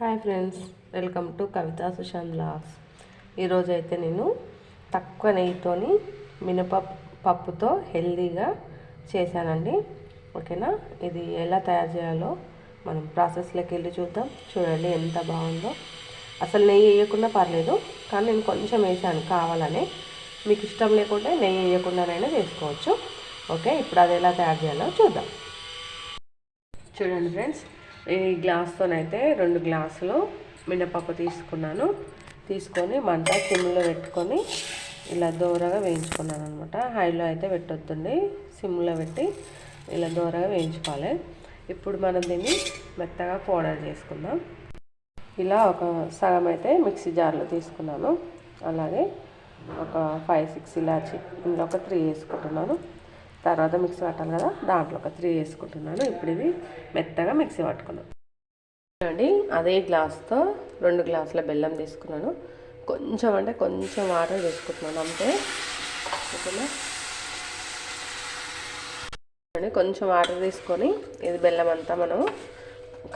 Hi friends welcome to Kavitha Sushant blogs. ఈరోజు అయితే నేను తక్కువ నెయ్యితోని మినపప్పు పప్పుతో హెల్దీగా చేశానండి. ఓకేనా? ఇది ఎలా తయారు చేయాలో మనం ప్రాసెస్లోకి వెళ్ళి చూద్దాం. చూడండి ఎంత బాగుందో. అసలు నెయ్యి వేయకుండా పర్లేదు కానీ నేను కొంచెం వేసాను కావాలని. మీకు ఇష్టం లేకుంటే నెయ్యి వేయకుండానైనా చేసుకోవచ్చు ఓకే ఇప్పుడు అది ఎలా తయారు చేయాలో చూద్దాం. చూడండి ఫ్రెండ్స్ ఈ గ్లాస్తోనైతే రెండు గ్లాసులు మినపప్పు తీసుకున్నాను. తీసుకొని మంట సిమ్లో పెట్టుకొని ఇలా దూరగా వేయించుకున్నాను అనమాట హైలో అయితే పెట్టొద్దండి. సిమ్లో పెట్టి ఇలా దూరగా వేయించుకోవాలి. ఇప్పుడు మనం దీన్ని మెత్తగా పౌడర్ చేసుకుందాం. ఇలా ఒక సగం అయితే మిక్సీ జార్లో తీసుకున్నాను. అలాగే ఒక ఫైవ్ సిక్స్ ఇలాచి ఇందులో ఒక త్రీ వేసుకుంటున్నాను. తర్వాత మిక్సీ పట్టాలి కదా దాంట్లో ఒక త్రీ వేసుకుంటున్నాను. ఇప్పుడు ఇది మెత్తగా మిక్సీ పట్టుకున్నాను చూడండి అదే గ్లాస్తో రెండు గ్లాసుల బెల్లం తీసుకున్నాను. కొంచెం అంటే కొంచెం వాటర్ తీసుకుంటున్నాను అంతే. ఓకేనా? చూడండి కొంచెం వాటర్ తీసుకొని ఇది బెల్లం అంతా మనం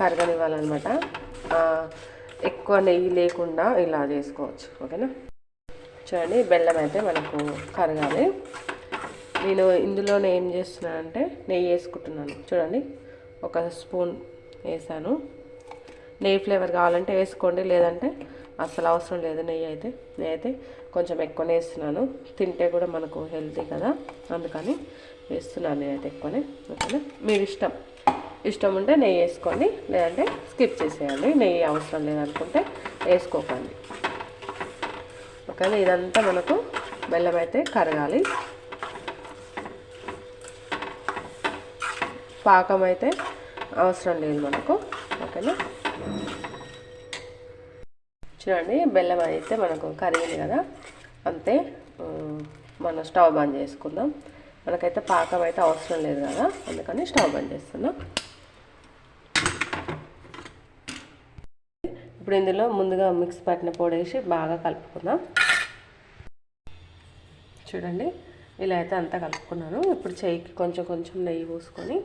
కరగనివ్వాలన్నమాట. ఎక్కువ నెయ్యి లేకుండా ఇలా చేసుకోవచ్చు. ఓకేనా? చూడండి బెల్లం అయితే మనకు కరగాలి. నేను ఇందులోనే ఏం చేస్తున్నాను అంటే నెయ్యి వేసుకుంటున్నాను. చూడండి ఒక స్పూన్ వేసాను. నెయ్యి ఫ్లేవర్ కావాలంటే వేసుకోండి లేదంటే అసలు అవసరం లేదు నెయ్యి అయితే. నెయ్యి అయితే కొంచెం ఎక్కువనే వేస్తున్నాను. తింటే కూడా మనకు హెల్తీ కదా అందుకని వేస్తున్నాను నేనైతే ఎక్కువనే ఓకేనా? మీరు ఇష్టం ఇష్టం ఉంటే నెయ్యి వేసుకోండి లేదంటే స్కిప్ చేసేయండి. నెయ్యి అవసరం లేదనుకుంటే వేసుకోకండి. ఓకేనా? ఇదంతా మనకు బెల్లం అయితే కరగాలి. పాకం అయితే అవసరం లేదు మనకు. ఓకేనా? చూడండి బెల్లం అయితే మనకు కరిగింది కదా. అంతే మనం స్టవ్ బంద్ చేసుకుందాం. మనకైతే పాకం అయితే అవసరం లేదు కదా. అందుకని స్టవ్ బంద్ చేస్తున్నాం. ఇప్పుడు ఇందులో ముందుగా మిక్స్ పట్టిన పొడి వేసి బాగా కలుపుకుందాం. చూడండి ఇలా అయితే అంతా కలుపుకున్నాను. ఇప్పుడు చేయికి కొంచెం కొంచెం నెయ్యి పూసుకొని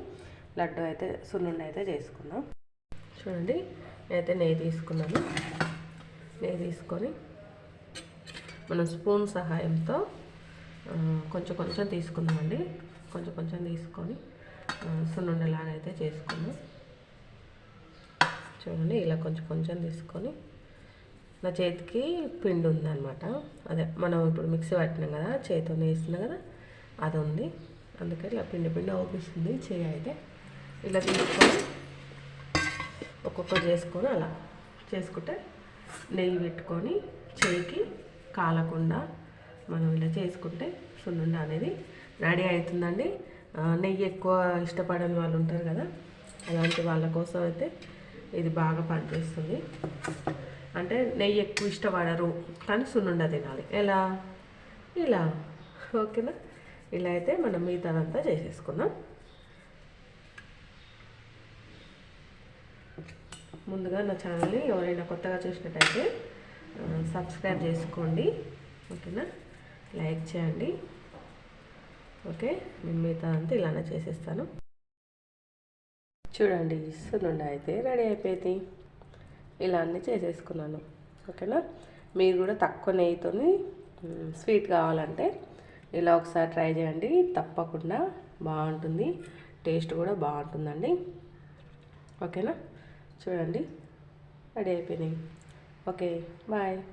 లడ్డు అయితే సున్నుండి అయితే చేసుకుందాం. చూడండి నేనైతే నెయ్యి తీసుకున్నాను. నెయ్యి తీసుకొని మనం స్పూన్ సహాయంతో కొంచెం కొంచెం తీసుకుందామండి. కొంచెం కొంచెం తీసుకొని సున్నుండలాగా అయితే చేసుకుందాం. చూడండి ఇలా కొంచెం కొంచెం తీసుకొని నా చేతికి పిండి ఉందన్నమాట అదే మనం ఇప్పుడు మిక్సీ పట్టినాం కదా చేతితో వేస్తున్నాం కదా అది ఉంది అందుకే ఇలా పిండి పిండి అవుపిస్తుంది చేయి అయితే. ఇలా తీసుకొని ఒక్కొక్కటి చేసుకొని అలా చేసుకుంటే నెయ్యి పెట్టుకొని చేయికి కాలకుండా మనం ఇలా చేసుకుంటే సున్నుండ అనేది రెడీ అవుతుందండి. నెయ్యి ఎక్కువ ఇష్టపడని వాళ్ళు ఉంటారు కదా అలాంటి వాళ్ళ కోసం అయితే ఇది బాగా పనిచేస్తుంది. అంటే నెయ్యి ఎక్కువ ఇష్టపడరు. కానీ సున్నుండ తినాలి. ఎలా? ఇలా. ఓకేనా? ఇలా అయితే మనం మిగతాదంతా చేసేసుకుందాం. ముందుగా నా ఛానల్ని ఎవరైనా కొత్తగా చూసినట్టయితే సబ్స్క్రైబ్ చేసుకోండి. ఓకేనా? లైక్ చేయండి. ఓకే? నేను మిగతా అంతా ఇలానే చేసేస్తాను. చూడండి సున్నుండ అయితే రెడీ అయిపోయింది. ఇలా అన్నీ చేసేసుకున్నాను. ఓకేనా? మీరు కూడా తక్కువ నెయ్యితో స్వీట్ కావాలంటే ఇలా ఒకసారి ట్రై చేయండి. తప్పకుండా బాగుంటుంది. టేస్ట్ కూడా బాగుంటుందండి. ఓకేనా? చూడండి. రెడీ అయిపోయినాయి. Okay bye.